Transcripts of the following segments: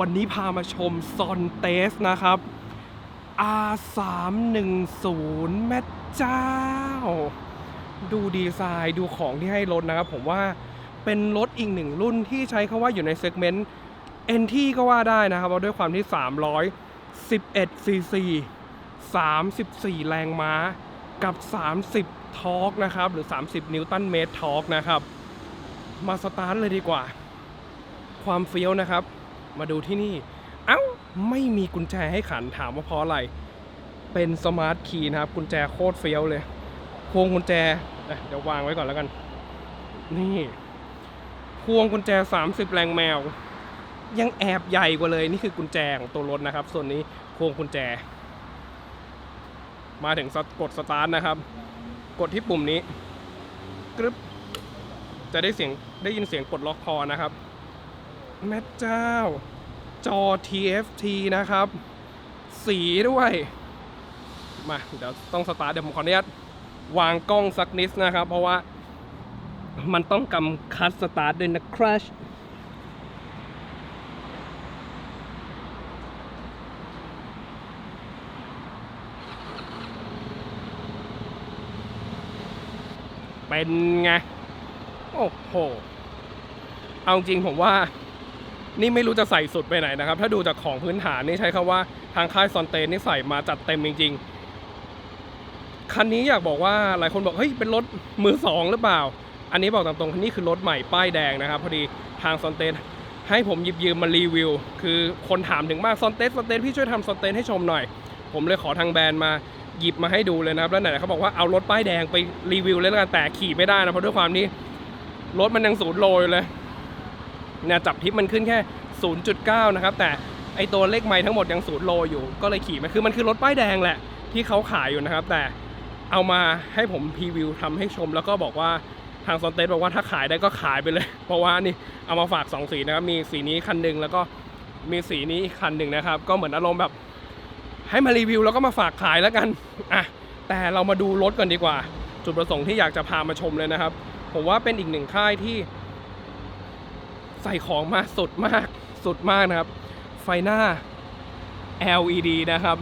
วันนี้พามาชมซอนเตสนะครับ R310 แม่เจ้า ดูดีไซน์ดูของที่ให้รถนะครับ ผมว่าเป็นรถอีกหนึ่งรุ่นที่ใช้คาว่าอยู่ในเซกเมนต์ NT ก็ว่าได้นะครับเพราะด้วยความที่ 311 cc 34 แรงม้ากับ 30 ทอร์กนะครับ หรือ 30 นิวตันเมตรทอร์กนะครับ มาสตาร์ทเลยดีกว่า ความเฟี้ยวนะครับ มาดูที่นี่ เอ้า ไม่มีกุญแจให้ขันถามว่าเพราะอะไร เป็นสมาร์ทคีย์นะครับ กุญแจโคตรเฟี้ยวเลย พวงกุญแจ เดี๋ยววางไว้ก่อนแล้วกัน นี่ พวงกุญแจ 30 แรงแมว ยังแอบใหญ่กว่าเลย นี่คือกุญแจของตัวรถนะครับ ส่วนนี้พวงกุญแจ มาถึงกดสตาร์ทนะครับ กดที่ปุ่มนี้กรึบจะได้เสียงได้ยินเสียงกดล็อกคอนะครับ แม่เจ้า จอ TFT นะครับ สีด้วย มา เดี๋ยวต้องสตาร์ทเดี๋ยวผมขออนุญาตวางกล้องสักนิดนะครับ เพราะว่ามันต้องกำคัดสตาร์ทด้วยนะครัชเป็นไง โอ้โห เอาจริงผมว่า นี่ไม่รู้จะใส่สุดไปไหนนะครับ ถ้าดูจากของพื้นฐานนี่ใช้คำว่าทางค่ายซอนเตนนี่ใส่มาจัดเต็มจริง ๆ คันนี้อยากบอกว่าหลายคนบอกเฮ้ยเป็นรถมือสองหรือเปล่า อันนี้บอกตามตรงๆนี่คือรถใหม่ป้ายแดงนะครับ พอดีทางซอนเตนให้ผมหยิบยืมมารีวิว คือคนถามถึงมากซอนเตนซอนเตนพี่ช่วยทำซอนเตนให้ชมหน่อย ผมเลยขอทางแบรนด์มาหยิบมาให้ดูเลยนะครับแล้วไหนๆเขาบอกว่าเอารถป้ายแดงไปรีวิวเลยแล้วกันแต่ขี่ไม่ได้นะเพราะด้วยความที่รถมันยังศูนย์โลอยเลย นี่ยจับทิปมันขึ้นแค่ 0.9 นะครับ แต่ไอตัวเลขไม้ทั้งหมดยังศูนย์โลอยู่ ก็เลยขี่มาคือมันคือรถป้ายแดงแหละ ที่เขาขายอยู่นะครับ แต่เอามาให้ผมพรีวิวทำให้ชม แล้วก็บอกว่าทางซอนเตสบอกว่าถ้าขายได้ก็ขายไปเลย เพราะว่านี่เอามาฝาก 2 สีนะครับ มีสีนี้คันหนึ่งแล้วก็มีสีนี้อีกคันหนึ่งนะครับ ก็เหมือนอารมณ์แบบให้มารีวิวแล้วก็มาฝากขายแล้วกันอะแต่เรามาดูรถกันดีกว่า จุดประสงค์ที่อยากจะพามาชมเลยนะครับ ผมว่าเป็นอีกหนึ่งค่ายที่ ใส่ของมาสุดมากสุดมากนะครับ ไฟหน้า LED นะครับ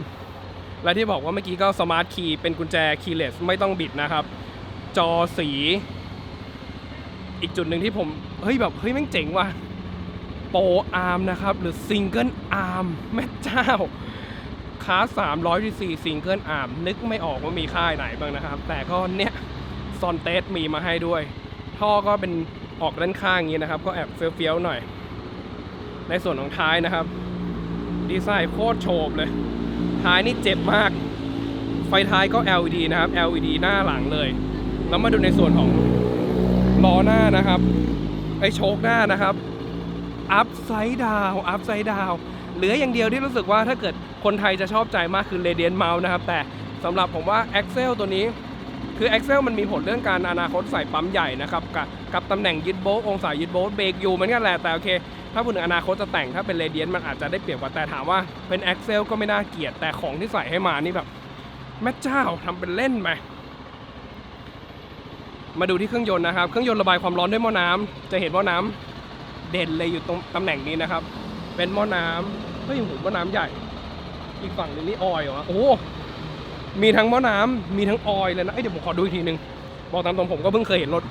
และที่บอกว่าเมื่อกี้ก็สมาร์ทคีย์เป็นกุญแจคีย์เลสไม่ต้องบิดนะครับ จอสี อีกจุดหนึ่งที่ผม เฮ้ยแบบเฮ้ยแม่งเจ๋งว่ะโปรอาร์มนะครับ หรือซิงเกิลอาร์มแม่เจ้าคลาส300 cc ซิงเกิลอาร์มนึกไม่ออกว่ามีค่ายไหนบ้างนะครับ แต่ก็เนี่ยซอนเตสมีมาให้ด้วย ท่อก็เป็น ออกด้านข้างอย่างนี้นะครับ ก็แอบเฟี้ยวๆหน่อย ในส่วนของท้ายนะครับ ดีไซน์โคตรโฉบเลย ท้ายนี่เจ็บมาก ไฟท้ายก็ LED นะครับ LED หน้าหลังเลย แล้วมาดูในส่วนของล้อหน้านะครับไอโชคหน้านะครับอัพไซด์ดาวอัพไซด์ดาวเหลืออย่างเดียวที่รู้สึกว่าถ้าเกิดคนไทยจะชอบใจมากคือ Radiant Mount นะครับ แต่สำหรับผมว่า Axle ตัวนี้ คือ Axle มันมีผลเรื่องการอนาคตใส่ปั๊มใหญ่นะครับ กับกับตำแหน่งยึดโบ๊ทองศายึดโบ๊ทเบรกอยู่เหมือนกันแหละแต่โอเค ถ้าพูดถึงอนาคตจะแต่งถ้าเป็น Radiant มันอาจจะได้เปรียบกว่าแต่ถามว่าเป็น Axle ก็ไม่น่าเกลียดแต่ของที่ใส่ให้มานี่แบบแม่เจ้าทำเป็นเล่นไหมมาดูที่เครื่องยนต์นะครับ เครื่องยนต์ระบายความร้อนด้วยหม้อน้ำจะเห็นหม้อน้ำเด่นเลยอยู่ตรงตำแหน่งนี้นะครับ เป็นหม้อน้ำเฮ้ยหูหม้อน้ำใหญ่ อีกฝั่งนึงนี่ออยเหรอโอ้ มีทั้งหม้อน้ำมีทั้งออยล์เลยนะเเดี๋ยวผมขอดูอีกทีนึง บอกตามตรงผมก็เพิ่งเคยเห็นรถ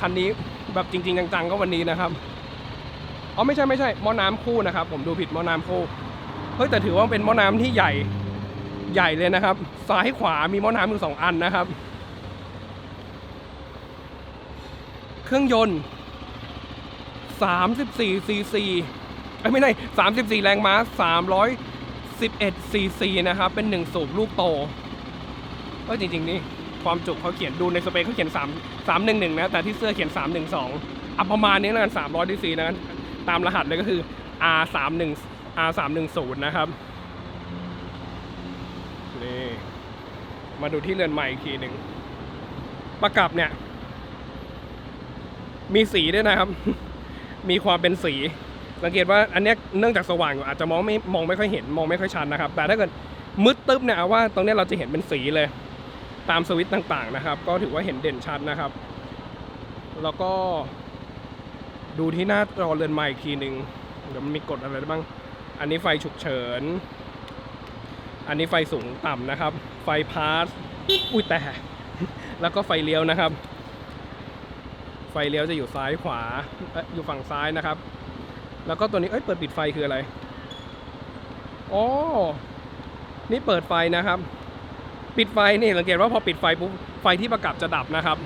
คันนี้แบบจริง ๆ จังๆก็วันนี้นะครับอ๋อไม่ใช่ไม่ใช่หม้อน้ำคู่นะครับ ผมดูผิดหม้อน้ำคู่เฮ้ยแต่ถือว่าเป็นหม้อน้ำที่ใหญ่ใหญ่เลยนะครับ ซ้ายขวามีหม้อน้ำอยู่สองอันนะครับ เครื่องยนต์34ซีซีเอ้ยไม่ใช่34 แรงม้า 311ซีซีนะครับ เป็นหนึ่งสูบลูกโต ก็จริงๆนี่ความจุเขาเขียนดูในสเปคเขาเขียน 3 311 นะ แต่ที่เสื้อเขียน 312อะประมาณนี้แล้วกัน300ซีซีนะตามรหัสเลยก็คือ R31 R310 นะครับนี่มาดูที่เรือนใหม่อีกทีหนึ่งประกับเนี่ย มีสีด้วยนะครับ มีความเป็นสีสังเกตว่าอันนี้เนื่องจากสว่างอยู่อาจจะมองไม่มองไม่ค่อยเห็นมองไม่ค่อยชัดนะครับ แต่ถ้าเกิดมืดตึ๊บเนี่ยว่าตรงนี้เราจะเห็นเป็นสีเลย ตามสวิตต่างๆนะครับ ก็ถือว่าเห็นเด่นชัดนะครับ แล้วก็ดูที่หน้าจอเรือนใหม่อีกทีหนึ่งเดี๋ยวมันมีกดอะไรบ้าง อันนี้ไฟฉุกเฉิน อันนี้ไฟสูงต่ำนะครับ ไฟพาสอุ้ยแต่ แล้วก็ไฟเลี้ยวนะครับ ไฟเลี้ยวจะอยู่ซ้ายขวาออยู่ฝั่งซ้ายนะครับ แล้วก็ตัวนี้เอ้ยเปิดปิดไฟคืออะไรอ๋อนี่เปิดไฟนะครับ ปิดไฟนี่สังเกตว่าพอปิดไฟปุ๊บไฟที่ประกับจะดับนะครับ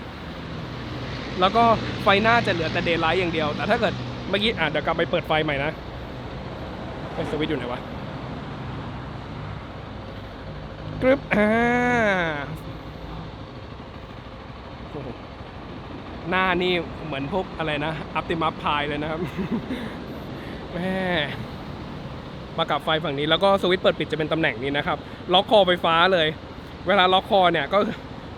แล้วก็ไฟหน้าจะเหลือแต่เดย์ไลท์อย่างเดียว แต่ถ้าเกิดเมื่อกี้อะเดี๋ยวกลับไปเปิดไฟใหม่นะไอสวิตช์อยู่ไหนวะกรึบอ่าโอ้โหน้านี่เหมือนพวกอะไรนะอัปติมัสพายเลยนะครับแม่มากับไฟฝั่งนี้แล้วก็สวิตช์เปิดปิดจะเป็นตำแหน่งนี้นะครับ ล็อกคอไฟฟ้าเลย เวลาล็อกคอเนี่ยก็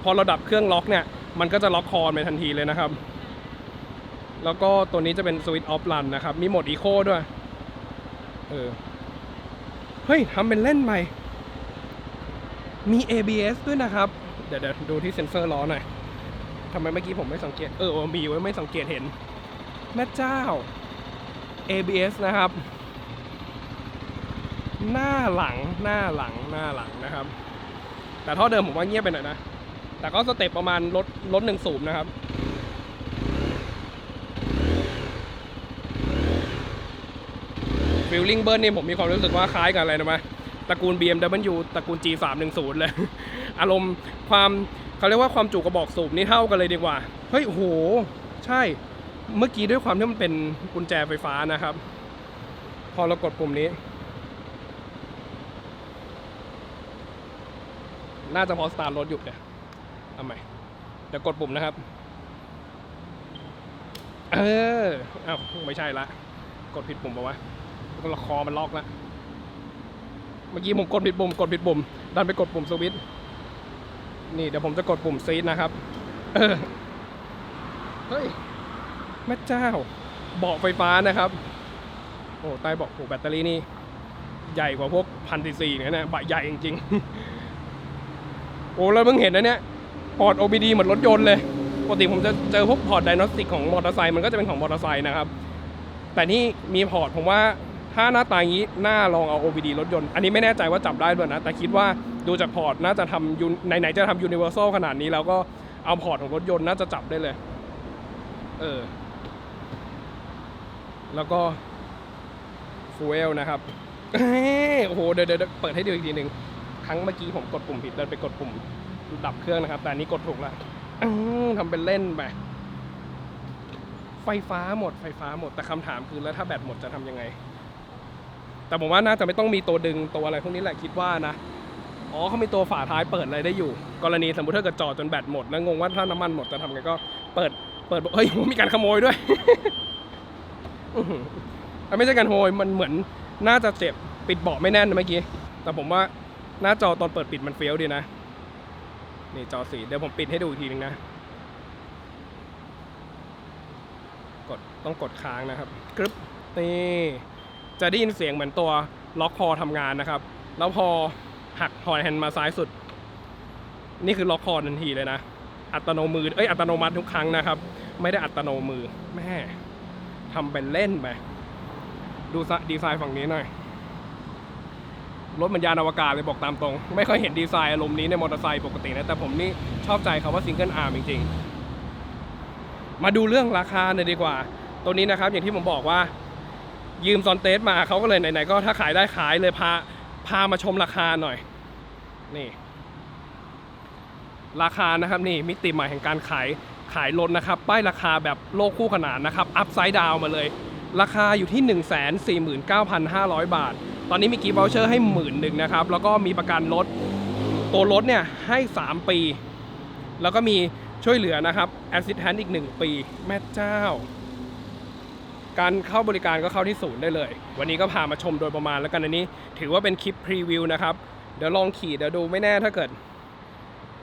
พอเราดับเครื่องล็อกเนี่ยมันก็จะล็อกคอไปทันทีเลยนะครับ แล้วก็ตัวนี้จะเป็นสวิตช์ออฟรันนะครับ มีโหมดอีโคด้วย เออ เฮ้ยทำเป็นเล่นใหม่มี ABS ด้วยนะครับ เดี๋ยวเดดูที่เซ็นเซอร์ล้อหน่อยทำไมเมื่อกี้ผมไม่สังเกตเออเออ มีไว้ไม่สังเกตเห็น แม่เจ้า ABS นะครับ หน้าหลัง หน้าหลัง หน้าหลังนะครับ แต่ท่อเดิมผมว่าเงียบไปหน่อยนะ แต่ก็สเต็ปประมาณรถรถหนึ่งสูบนะครับฟิลลิ่งเบิร์นนี่ผมมีความรู้สึกว่าคล้ายกับอะไรนะมะตระกูล BMW ตระกูล G310 เลย อารมณ์ความเขาเรียกว่าความจุกระบอกสูบนี่เท่ากันเลยดีกว่า เฮ้ย โอ้โห ใช่ เมื่อกี้ด้วยความที่มันเป็นกุญแจไฟฟ้านะครับ พอเรากดปุ่มนี้ น่าจะพอสตาร์ทรถอยู่เนี่ยเอาใหม่เดี๋ยวกดปุ่มนะครับ เอออ้าไม่ใช่ละ กดผิดปุ่มปะวะก็ละคอมันล็อกละเมื่อกี้ผมกดผิดปุ่มกดผิดปุ่มดันไปกดปุ่มสวิตช์นี่เดี๋ยวผมจะกดปุ่มซีดนะครับเออเฮ้ยแม่เจ้าเบาะไฟฟ้านะครับ โอ้ใต้เบาะโอ้แบตเตอรี่นี่ ใหญ่กว่าพวกพันซีซีเนี่ยนะบะใหญ่จริงๆ โอ้แล้วเพิ่งเห็นนะเนี่ยพอร์ต OBD เหมือนรถยนต์เลยปกติผมจะเจอพวกพอร์ตไดโนสติกของมอเตอร์ไซค์มันก็จะเป็นของมอเตอร์ไซค์นะครับ แต่นี่มีพอร์ตผมว่าถ้าหน้าตาอย่างนี้น่าลองเอา OBD รถยนต์ อันนี้ไม่แน่ใจว่าจับได้ด้วยนะ แต่คิดว่าดูจากพอร์ตน่าจะทำยูไหนๆจะทำ Universal ขนาดนี้ แล้วก็เอาพอร์ตของรถยนต์น่าจะจับได้เลย เออ แล้วก็ฟูเอลนะครับโอ้โห เดี๋ยวเดี๋ยวเปิดให้ดูอีกทีหนึ่ง ครั้งเมื่อกี้ผมกดปุ่มผิดเดินไปกดปุ่มดับเครื่องนะครับ แต่อันนี้กดถูกแล้วอื้อทำเป็นเล่นไปไฟฟ้าหมดไฟฟ้าหมดแต่คำถามคือแล้วถ้าแบตหมดจะทำยังไง แต่ผมว่าน่าจะไม่ต้องมีตัวดึงตัวอะไรพวกนี้แหละคิดว่านะอ๋อเขามีตัวฝาท้ายเปิดอะไรได้อยู่ กรณีสมมติถ้าเกิดจอดจนแบตหมดแล้วงงว่าถ้าน้ำมันหมดจะทำไงก็เปิดเปิดเฮ้ยมีการขโมยด้วยอื้อหืออะไม่ใช่การขโมยมันเหมือนน่าจะเจ็บปิดเบาะไม่แน่นนะเมื่อกี้แต่ผมว่า หน้าจอตอนเปิดปิดมันเฟี้ยวดีนะ นี่จอสีเดี๋ยวผมปิดให้ดูอีกทีนึงนะ กดต้องกดค้างนะครับกรึบนี่จะได้ยินเสียงเหมือนตัวล็อกคอทำงานนะครับ แล้วพอหักหอยแฮนด์มาซ้ายสุด นี่คือล็อกคอทันทีเลยนะ อัตโนมือเอ้ยอัตโนมัติทุกครั้งนะครับ ไม่ได้อัตโนมือแม่ทำเป็นเล่นไปดูดีไซน์ฝั่งนี้หน่อย รถมันยานอวกาศเลยบอกตามตรง ไม่ค่อยเห็นดีไซน์อารมณ์นี้ในมอเตอร์ไซค์ปกตินะ แต่ผมนี่ชอบใจคำว่าซิงเกิลอาร์มจริง ๆ มาดูเรื่องราคาหน่อยดีกว่า ตัวนี้นะครับ อย่างที่ผมบอกว่า ยืมซอนเตสมาเขาก็เลยไหนๆก็ถ้าขายได้ขายเลยพาพามาชมราคาหน่อย นี่ ราคานะครับนี่มิติใหม่แห่งการขายขายรถนะครับ ป้ายราคาแบบโลกคู่ขนานนะครับอัพไซด์ดาวมาเลย ราคาอยู่ที่ 1 4 9 5 0 0 บาท ตอนนี้มีกีบ v ลเชอร์ให้หมื่นหนึ่งนะครับ แล้วก็มีประกันรถ ตัวรถเนี่ยให้ 3 ปี แล้วก็มีช่วยเหลือนะครับแอสซิสแตนอีก 1 ปี แม่เจ้า การเข้าบริการก็เข้าที่ศูนย์ได้เลย วันนี้ก็พามาชมโดยประมาณแล้วกันอันนี้ ถือว่าเป็นคลิปพรีวิวนะครับ เดี๋ยวลองขี่เดี๋ยวดูไม่แน่ถ้าเกิด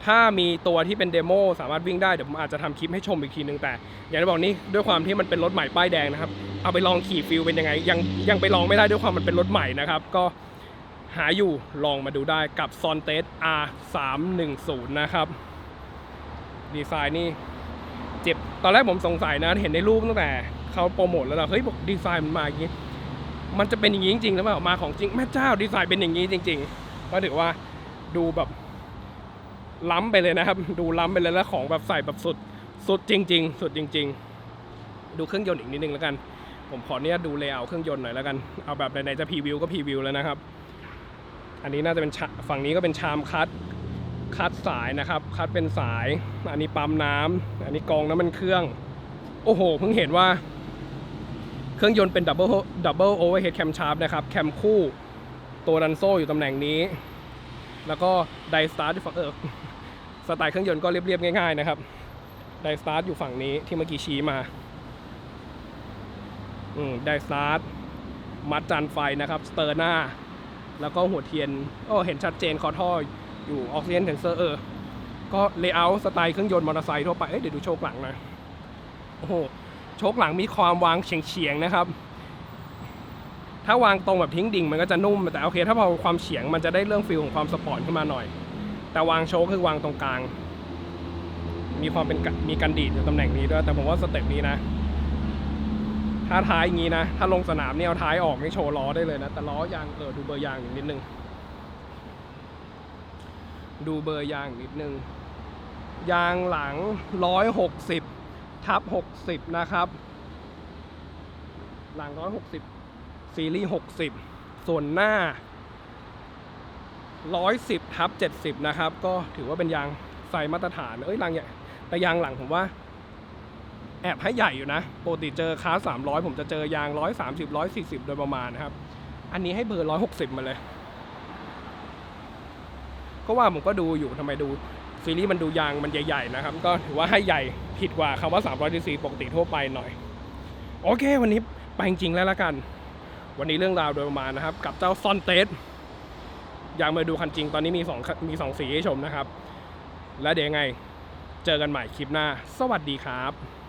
ถ้ามีตัวที่เป็นเดโมสามารถวิ่งได้เดี๋ยวผมอาจจะทำคลิปให้ชมอีกทีนึงแต่ อย่างที่บอกนี่ด้วยความที่มันเป็นรถใหม่ป้ายแดงนะครับเอาไปลองขี่ฟิลเป็นยังไงยังยังไปลองไม่ได้ด้วยความมันเป็นรถใหม่นะครับก็หาอยู่ลองมาดูได้กับ s o n t e s R 3 1 0 นะครับ ดีไซน์นี่เจ็บตอนแรกผมสงสัยนะเห็นในรูปตั้งแต่เขาโปรโมทแล้วเราเฮ้ยบอกดีไซน์มันมาอย่างนี้มันจะเป็นอย่างนี้จริงๆหรือเปล่ามาของจริงแม่เจ้าดีไซน์เป็นอย่างนี้จริงๆก็ถือว่าดูแบบ ล้ำไปเลยนะครับ ดูล้ำไปเลยแล้วของแบบใส่แบบสุดสุดจริง ๆ สุดจริง ๆ ดูเครื่องยนต์อีกนิดนึงแล้วกัน ผมขอเนี่ยดูเลเยอร์เครื่องยนต์หน่อยแล้วกันเอาแบบไหนๆจะพรีวิวก็พรีวิวแล้วนะครับ อันนี้น่าจะเป็นฝั่งนี้ก็เป็นชามคัดคัดสายนะครับ คัดเป็นสาย อันนี้ปั๊มน้ำอันนี้กองน้ำมันเครื่อง โอ้โห เพิ่งเห็นว่า เครื่องยนต์เป็นดับเบิลดับเบิลโอเวอร์เฮดแคมชาร์ปนะครับ แคมคู่ ตัวดันโซ่อยู่ตำแหน่งนี้ แล้วก็ไดสตาร์ทอยู่ฝั่งเออ สไตล์เครื่องยนต์ก็เรียบๆง่ายๆนะครับไดสตาร์ทอยู่ฝั่งนี้ที่เมื่อกี้ชี้มาอืมไดสตาร์ทมัดจานไฟนะครับสเตอร์หน้า แล้วก็หัวเทียนโอ้เห็นชัดเจนคอท่ออยู่ออกซิเจนเทนเซอร์เออก็เลเยอร์สไตล์เครื่องยนต์มอเตอร์ไซค์ทั่วไปเอ้ยเดี๋ยวดูโชคหลังนะโอ้โหโชคหลังมีความวางเฉียงๆนะครับ ถ้าวางตรงแบบทิ้งดิ่งมันก็จะนุ่มแต่โอเค ถ้าพอความเฉียงมันจะได้เรื่องฟิลของความสปอร์ตขึ้นมาหน่อย แต่วางโชคคือวางตรงกลาง มีความเป็นมีกันดีดอยู่ตำแหน่งนี้ด้วยแต่ผมว่าสเต็ปนี้นะ ถ้าท้ายอย่างนี้นะ ถ้าลงสนามเนี่ยเอาท้ายออกไม่โชว์ล้อได้เลยนะ แต่ล้อยางเออดูเบอร์ยางอีกนิดนึง ดูเบอร์ยางอีกนิดนึง ยางหลัง160ทับ60นะครับ หลัง160ซีรีส์60ส่วนหน้า 110ทับ70 นะครับ ก็ถือว่าเป็นยางไซส์มาตรฐาน เอ้ยยางใหญ่แต่ยางหลังผมว่า แอบให้ใหญ่อยู่นะปกติเจอคาร์300 ผมจะเจอยาง 130 140 โดยประมาณนะครับ อันนี้ให้เบอร์ 160 มาเลย ก็ว่าผมก็ดูอยู่ทำไมดูซีรีส์มันดูยางมันใหญ่ๆนะครับ ก็ถือว่าให้ใหญ่ผิดกว่าคำว่า 300 cc ปกติทั่วไปหน่อย โอเค วันนี้ไปจริงๆแล้วละกัน วันนี้เรื่องราวโดยประมาณนะครับ กับเจ้าซอนเตส ยากมาดูคันจริงตอนนี้มีสองมีสองสีให้ชมนะครับ และเดี๋ยวยังไง เจอกันใหม่คลิปหน้า สวัสดีครับ